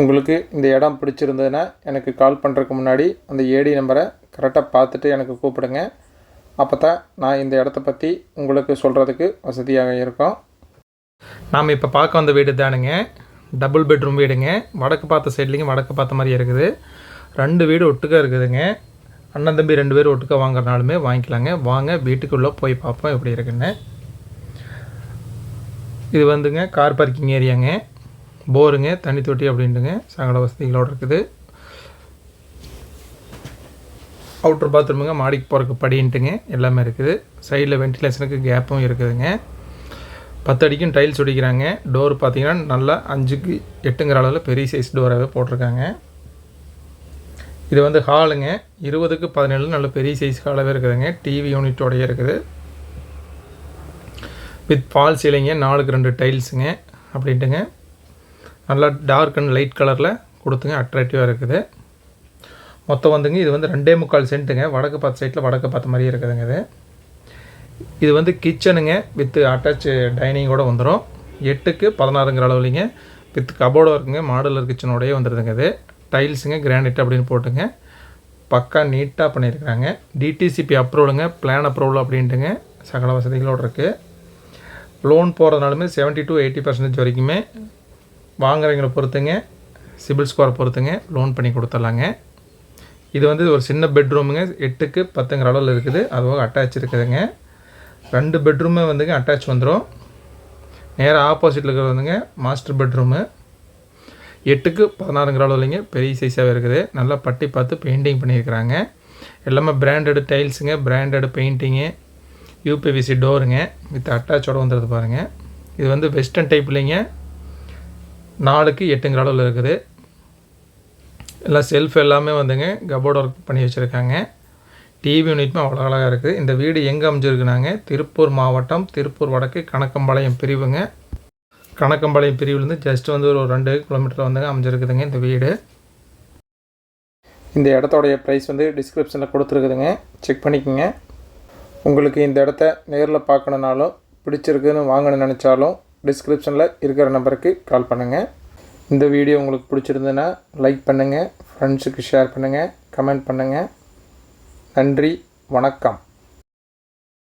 உங்களுக்கு இந்த இடம் பிடிச்சிருந்ததுன்னா எனக்கு கால் பண்ணுறதுக்கு முன்னாடி அந்த ஏடி நம்பரை கரெக்டாக பார்த்துட்டு எனக்கு கூப்பிடுங்க. அப்போ தான் நான் இந்த இடத்த பற்றி உங்களுக்கு சொல்கிறதுக்கு வசதியாக இருக்கும். நாம் இப்போ பார்க்க வந்த வீடு தானுங்க. டபுள் பெட்ரூம் வீடுங்க. வடக்கு பார்த்த சைட்லேயும் வடக்கு பார்த்த மாதிரி இருக்குது. ரெண்டு வீடு ஒட்டுக்கா இருக்குதுங்க. அண்ணன் தம்பி ரெண்டு பேரும் ஒட்டுக்காக வாங்குறனாலுமே வாங்கிக்கலாங்க. வாங்க வீட்டுக்குள்ளே போய் பார்ப்போம் எப்படி இருக்குன்னு. இது வந்துங்க கார் பார்க்கிங் ஏரியாங்க போருங்க தண்ணி தொட்டி அப்படின்ட்டுங்க. சகல வசதிகளோடு இருக்குது. அவுட்ரு பாத்ரூமுங்க மாடிக்கு போகிறக்கு படின்ட்டுங்க எல்லாமே இருக்குது. சைடில் வென்டிலேஷனுக்கு கேப்பும் இருக்குதுங்க. பத்து அடிக்கும் டைல்ஸ் ஒடிக்கிறாங்க. டோர் பார்த்தீங்கன்னா நல்லா அஞ்சுக்கு எட்டுங்கிற அளவில் பெரிய சைஸ் டோராகவே போட்டிருக்காங்க. இது வந்து ஹாலுங்க இருபதுக்கு பதினேழு நல்ல பெரிய சைஸ் ஹாலாகவே இருக்குதுங்க. டிவி யூனிட்டோடய இருக்குது. வித் ஃபால் சீலிங்க நாலுக்கு ரெண்டு டைல்ஸுங்க அப்படின்ட்டுங்க. நல்லா டார்க் அண்ட் லைட் கலரில் கொடுத்துங்க அட்ராக்டிவாக இருக்குது. மொத்தம் வந்துங்க இது வந்து ரெண்டே முக்கால் சென்ட்டுங்க. வடக்கு பார்த்த சைட்டில் வடக்கு பார்த்த மாதிரியே இருக்குதுங்க இது. இது வந்து கிச்சனுங்க வித்து அட்டாச் டைனிங்கோடு வந்துடும் எட்டுக்கு பதினாறுங்கிற அளவுலிங்க. வித் கபோர்டும் இருக்குங்க மாடுலர் கிச்சனோடய வந்துடுதுங்க இது. டைல்ஸுங்க கிரானைட் அப்படின்னு போட்டுங்க. பக்கா நீட்டாக பண்ணியிருக்கிறாங்க டிடிசிபி அப்ரூவலுங்க பிளான் அப்ரூவல் அப்படின்ட்டுங்க சகல வசதிகளோடு இருக்குது லோன் போகிறதுனாலுமே செவன்ட்டி டு எயிட்டி பர்சன்டேஜ் வரைக்குமே வாங்குறவங்களை பொறுத்துங்க சிபில் ஸ்கோரை பொறுத்துங்க லோன் பண்ணி கொடுத்துர்லாங்க இது வந்து ஒரு சின்ன பெட்ரூமுங்க எட்டுக்கு பத்துங்கிற அளவில் இருக்குது. அதுவாக அட்டாச் இருக்குதுங்க. ரெண்டு பெட்ரூமே வந்துங்க அட்டாச் வந்துடும் நேராக ஆப்போசிட்டில் இருக்கிறது வந்துங்க மாஸ்டர் பெட்ரூமு எட்டுக்கு பதினாறுங்கிற அளவுலைங்க பெரிய சைஸாகவே இருக்குது. நல்லா பட்டி பார்த்து பெயிண்டிங் பண்ணியிருக்கிறாங்க. எல்லாமே பிராண்டடு டைல்ஸுங்க பிராண்டடு பெயிண்டிங்கு யூபிவிசி டோருங்க வித் அட்டாச்சோடு வந்துடுது பாருங்கள் இது வந்து வெஸ்டர்ன் டைப்லிங்க நாலுக்கு எட்டுங்கிற அளவில் இருக்குது. எல்லாம் செல்ஃப் எல்லாமே வந்துங்க கபோர்டு ஒர்க் பண்ணி வச்சுருக்காங்க. டிவி யூனிட்மே அவ்வளோ அழகாக இருக்குது. இந்த வீடு எங்கே அமைஞ்சிருக்குனாங்க? திருப்பூர் மாவட்டம் திருப்பூர் வடக்கு கணக்கம்பாளையம் பிரிவுங்க. கணக்கம்பாளையம் பிரிவுலேருந்து ஜஸ்ட் வந்து ஒரு ரெண்டு கிலோமீட்டர் வந்துங்க அமைஞ்சிருக்குதுங்க இந்த வீடு. இந்த இடத்தோடைய ப்ரைஸ் வந்து டிஸ்கிரிப்ஷனில் கொடுத்துருக்குதுங்க. செக் பண்ணிக்கோங்க. உங்களுக்கு இந்த இடத்த நேரில் பார்க்கணுனாலும் பிடிச்சிருக்குன்னு வாங்கணும்னு நினச்சாலும் டிஸ்கிரிப்ஷனில் இருக்கிற நம்பருக்கு கால் பண்ணுங்கள் இந்த வீடியோ உங்களுக்கு பிடிச்சிருந்ததுன்னா லைக் பண்ணுங்கள் ஃப்ரெண்ட்ஸுக்கு ஷேர் பண்ணுங்கள் கமெண்ட் பண்ணுங்கள் நன்றி. வணக்கம்.